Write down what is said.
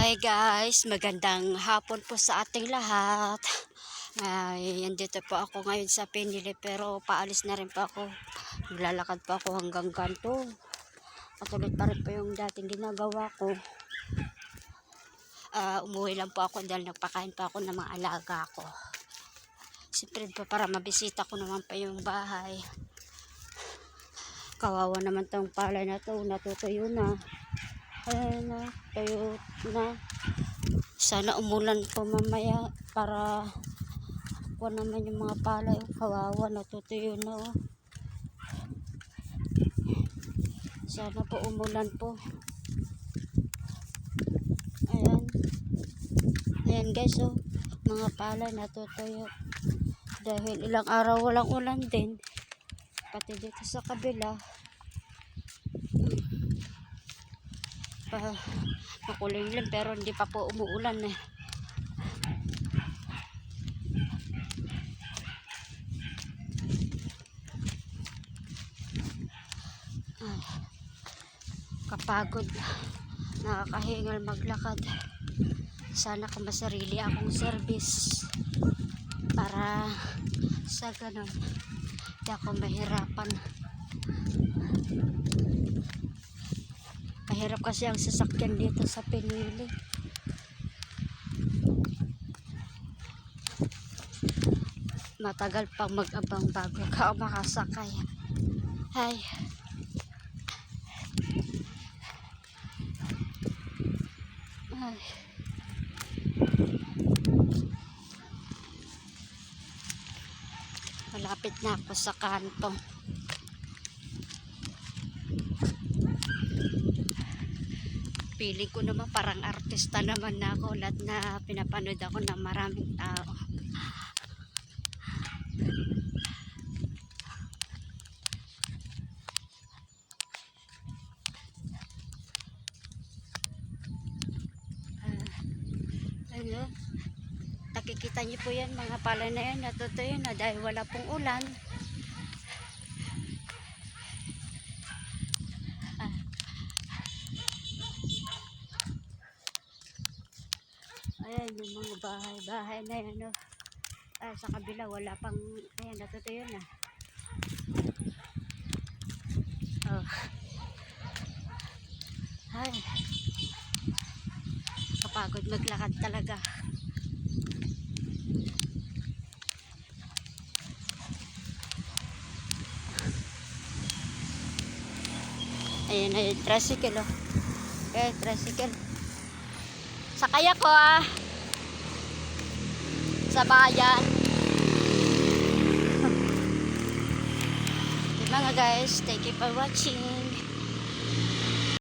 Hi guys, magandang hapon po sa ating lahat. Ay, andito po ako ngayon sa Pinili pero paalis na rin po ako. Naglalakad po ako hanggang ganto. Patuloy pa rin po yung dating ginagawa ko. Ah, umuwi lang po ako dahil nagpakain pa ako ng mga alaga ko. Siyempre po para mabisita ko naman pa yung bahay. Kawawa naman tong palay na to, natutuyo na. Ayan na, tayo na. Sana umulan po mamaya para kuha naman yung mga palay. Kawawa, natutuyo na oh. Sana po umulan po. Ayan. Ayan guys oh. Mga palay natutuyo. Dahil ilang araw walang ulan din. Pati dito sa kabila. Pa makulinglim pero hindi pa po umuulan eh. Ay, kapagod. Nakakahingal maglakad. Sana kung masarili akong service para sa ganun hindi ako mahirapan Mahirap kasi ang sasakyan dito sa Pinili. Matagal pang mag-abang bago ka makasakay. Ay. Ay. Malapit na ako sa kanto. Pili ko naman parang artista naman na ako lahat na pinapanood ako ng maraming tao. Ano? Nakikita niyo po yan mga pala na yan natutuyo na dahil wala pong ulan. Ayan yung mga bahay-bahay na yan. No? Ah, sa kabila wala pang, ayan natutuyo na. Oh. Ay. Kapagod maglakad talaga. Ayan na yung tricycle oh. Okay, tricycle. Sakay ako ah. Sa bayan. Okay, mga guys, thank you for watching.